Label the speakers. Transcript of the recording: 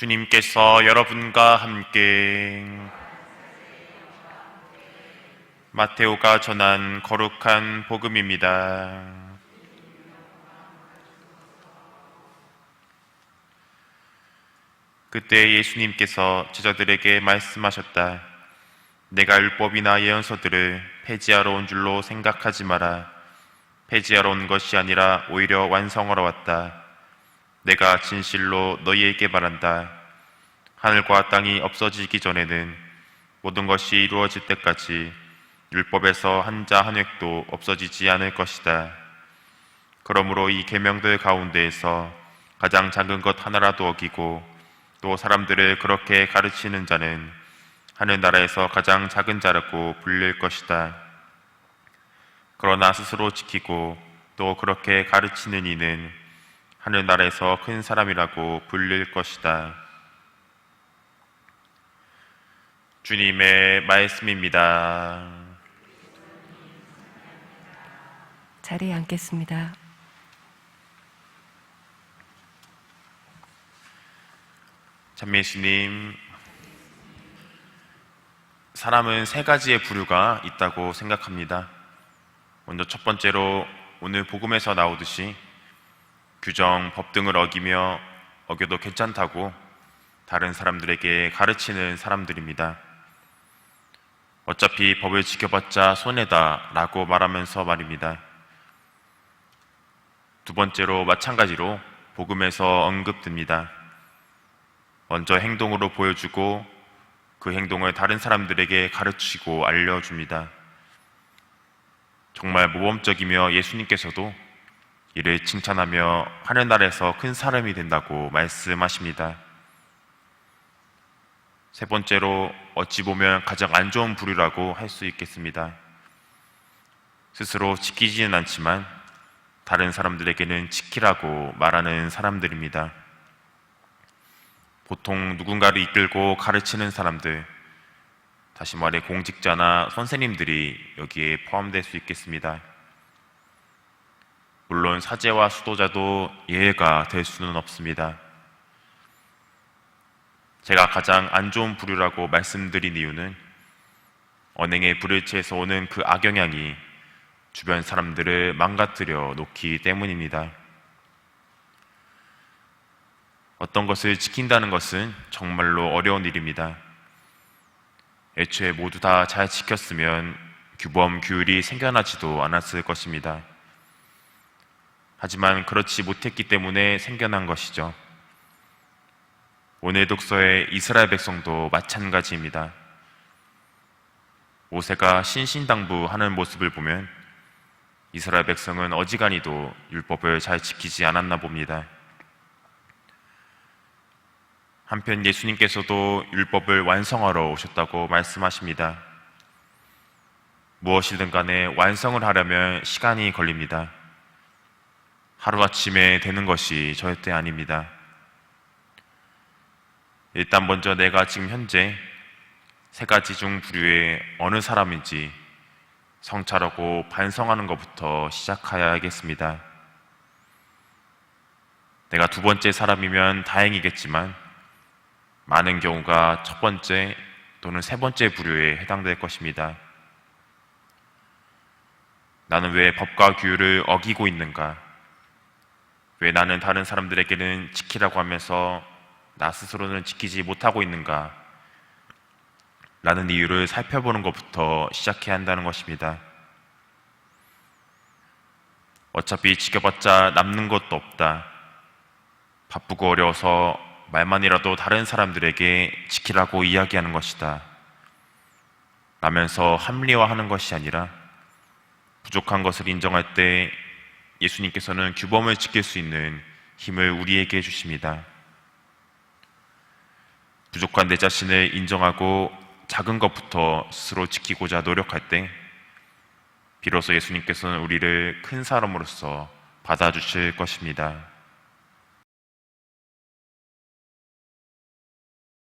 Speaker 1: 주님께서 여러분과 함께 마테오가 전한 거룩한 복음입니다. 그때 예수님께서 제자들에게 말씀하셨다. 내가 율법이나 예언서들을 폐지하러 온 줄로 생각하지 마라. 폐지하러 온 것이 아니라 오히려 완성하러 왔다. 내가 진실로 너희에게 말한다. 하늘과 땅이 없어지기 전에는 모든 것이 이루어질 때까지 율법에서 한자 한 획도 없어지지 않을 것이다. 그러므로 이 계명들 가운데에서 가장 작은 것 하나라도 어기고 또 사람들을 그렇게 가르치는 자는 하늘나라에서 가장 작은 자라고 불릴 것이다. 그러나 스스로 지키고 또 그렇게 가르치는 이는 하늘나라에서 큰 사람이라고 불릴 것이다. 주님의 말씀입니다.
Speaker 2: 자리에 앉겠습니다.
Speaker 1: 찬미수님, 사람은 세 가지의 부류가 있다고 생각합니다. 먼저 첫 번째로 오늘 복음에서 나오듯이 규정, 법 등을 어기며 어겨도 괜찮다고 다른 사람들에게 가르치는 사람들입니다. 어차피 법을 지켜봤자 손해다 라고 말하면서 말입니다. 두 번째로 마찬가지로 복음에서 언급됩니다. 먼저 행동으로 보여주고 그 행동을 다른 사람들에게 가르치고 알려줍니다. 정말 모범적이며 예수님께서도 이를 칭찬하며 하늘나라에서 큰 사람이 된다고 말씀하십니다. 세 번째로 어찌 보면 가장 안 좋은 부류라고 할 수 있겠습니다. 스스로 지키지는 않지만 다른 사람들에게는 지키라고 말하는 사람들입니다. 보통 누군가를 이끌고 가르치는 사람들, 다시 말해 공직자나 선생님들이 여기에 포함될 수 있겠습니다. 물론 사제와 수도자도 예외가 될 수는 없습니다. 제가 가장 안 좋은 부류라고 말씀드린 이유는 언행의 불일치에서 오는 그 악영향이 주변 사람들을 망가뜨려 놓기 때문입니다. 어떤 것을 지킨다는 것은 정말로 어려운 일입니다. 애초에 모두 다 잘 지켰으면 규범, 규율이 생겨나지도 않았을 것입니다. 하지만 그렇지 못했기 때문에 생겨난 것이죠. 오늘 독서의 이스라엘 백성도 마찬가지입니다. 모세가 신신당부하는 모습을 보면 이스라엘 백성은 어지간히도 율법을 잘 지키지 않았나 봅니다. 한편 예수님께서도 율법을 완성하러 오셨다고 말씀하십니다. 무엇이든 간에 완성을 하려면 시간이 걸립니다. 하루아침에 되는 것이 절대 아닙니다. 일단 먼저 내가 지금 현재 세 가지 중 부류의 어느 사람인지 성찰하고 반성하는 것부터 시작해야겠습니다. 내가 두 번째 사람이면 다행이겠지만 많은 경우가 첫 번째 또는 세 번째 부류에 해당될 것입니다. 나는 왜 법과 규율을 어기고 있는가? 왜 나는 다른 사람들에게는 지키라고 하면서 나 스스로는 지키지 못하고 있는가? 라는 이유를 살펴보는 것부터 시작해야 한다는 것입니다. 어차피 지켜봤자 남는 것도 없다. 바쁘고 어려워서 말만이라도 다른 사람들에게 지키라고 이야기하는 것이다. 라면서 합리화하는 것이 아니라 부족한 것을 인정할 때 예수님께서는 규범을 지킬 수 있는 힘을 우리에게 주십니다. 부족한 내 자신을 인정하고 작은 것부터 스스로 지키고자 노력할 때 비로소 예수님께서는 우리를 큰 사람으로서 받아주실 것입니다.